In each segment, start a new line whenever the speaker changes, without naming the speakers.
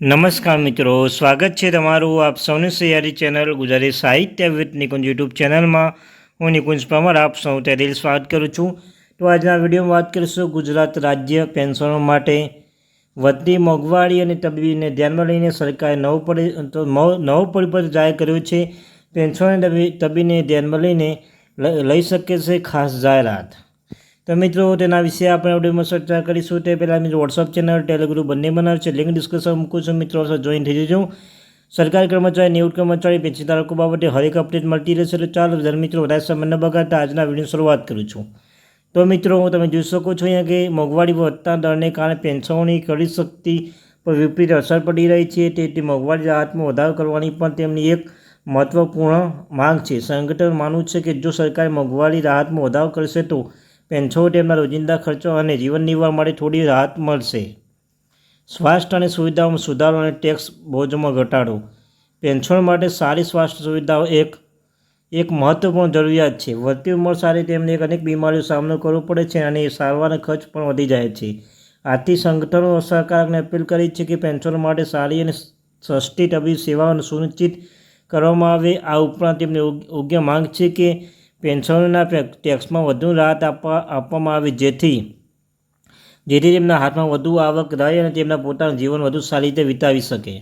નમસ્કાર મિત્રો, સ્વાગત છે તમારું આપ સૌની સૈયારી ચેનલ ગુજરાતી સાહિત્ય વિથ નિકુંજ યુટ્યુબ ચેનલમાં. હું નિકુંજ પરમાર, આપ સૌ ત્યારે સ્વાગત કરું છું. તો આજના વિડીયોમાં વાત કરીશું ગુજરાત રાજ્ય પેન્શનો માટે. વધતી મોંઘવારી અને તબીબીને ધ્યાનમાં લઈને સરકારે નવો પડી તો નવો પરિપત્ર જાહેર કર્યો છે. પેન્શન અને તબી, તબીબીને ધ્યાનમાં લઈને લઈ શકે છે ખાસ જાહેરાત. તો મિત્રો, તેના વિશે આપણે વિડીયોમાં ચર્ચા કરીશું. તે પહેલાં મિત્રો વોટ્સઅપ ચેનલ ટેલિગ્રુપ બંને બનાવ છે. લિંક ડિસ્કશન મૂકું છું. મિત્રો જોઈન થઈ જજો. સરકારી કર્મચારી, નિવૃત્ત કર્મચારી, પેન્શન ધારકો બાબતે હરેક અપડેટ મળતી રહેશે. તો ચાલો દર મિત્રો વધારે સમય ન બગાડતા આજના વીડિયો શરૂઆત કરું છું. તો મિત્રો તમે જોઈ શકો છો અહીંયા કે મોંઘવારી વધતા દરને કારણે પેન્શનોની કરી શક્તિ પર વિપરીત અસર પડી રહી છે. તેથી મોંઘવારી રાહતમાં વધારો કરવાની પણ તેમની એક મહત્વપૂર્ણ માંગ છે. સંગઠન માનવું છે કે જો સરકાર મોંઘવારી રાહતમાં વધારો કરશે તો પેન્શનો તેમના રોજિંદા ખર્ચો અને જીવન નિર્વાહ માટે થોડી રાહત મળશે. સ્વાસ્થ્ય અને સુવિધાઓમાં સુધારો અને ટેક્સ બોજમાં ઘટાડો. પેન્શન માટે સારી સ્વાસ્થ્ય સુવિધાઓ એક એક મહત્વપૂર્ણ જરૂરિયાત છે. વધતી ઉંમર સારી તેમને અનેક બીમારીઓ સામનો કરવો પડે છે અને સારવારનો ખર્ચ પણ વધી જાય છે. આથી સંગઠનો સરકારને અપીલ કરી છે કે પેન્શનો માટે સારી અને સસ્તી તબીબ સેવાઓ સુનિશ્ચિત કરવામાં આવે. આ ઉપરાંત તેમની યોગ્ય માંગ છે કે પેન્શનોના ટેક્સમાં વધુ રાહત આપવા, આપવામાં આવે જેથી જેથી તેમના હાથમાં વધુ આવક રહે અને તેમના પોતાનું જીવન વધુ સારી રીતે વિતાવી શકે.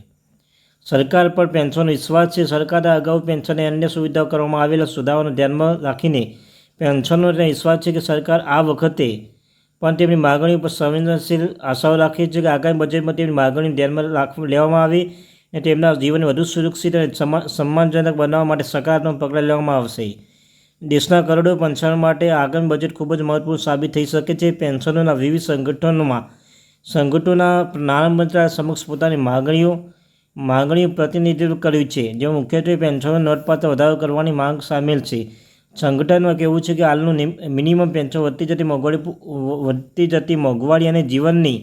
સરકાર પર પેન્શનનો વિશ્વાસ છે. સરકારે અગાઉ પેન્શન અને અન્ય સુવિધાઓ કરવામાં આવેલા સુધારાઓને ધ્યાનમાં રાખીને પેન્શનનો વિશ્વાસ છે કે સરકાર આ વખતે પણ તેમની માગણી પર સંવેદનશીલ આશાઓ રાખે છે કે આગામી બજેટમાં તેમની માગણી ધ્યાનમાં રાખ, લેવામાં આવે અને તેમના જીવનને વધુ સુરક્ષિત અને સન્માનજનક બનાવવા માટે સકારાત્મક પગલાં લેવામાં આવશે. દેશના કરોડો પંચાણ માટે આગામી બજેટ ખૂબ જ મહત્વપૂર્ણ સાબિત થઈ શકે છે. પેન્શનોના વિવિધ સંગઠનોમાં સંગઠનોના નાણાં સમક્ષ પોતાની માગણીઓ માગણીઓ પ્રતિનિધિત્વ કર્યું છે, જેમાં મુખ્યત્વે પેન્શનો નોંધપાત્ર વધારો કરવાની માંગ સામેલ છે. સંગઠનમાં કહેવું છે કે હાલનું મિનિમમ પેન્શન વધતી જતી મોંઘવારી વધતી જતી મોંઘવારી અને જીવનની,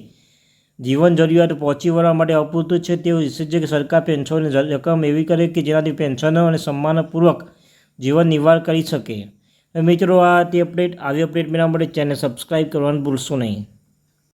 જીવન જરૂરિયાતો પહોંચી વળવા માટે અપૂરતું છે. તેવું ઈચ્છે છે કે સરકાર પેન્શનની રકમ એવી કરે કે જેનાથી પેન્શનો અને સન્માનપૂર્વક જીવન નિર્વાહ કરી શકે. મિત્રો, આ તે અપડેટ આવી અપડેટ મેળવવા માટે ચેનલ સબસ્ક્રાઈબ કરવાનું ભૂલશો નહીં.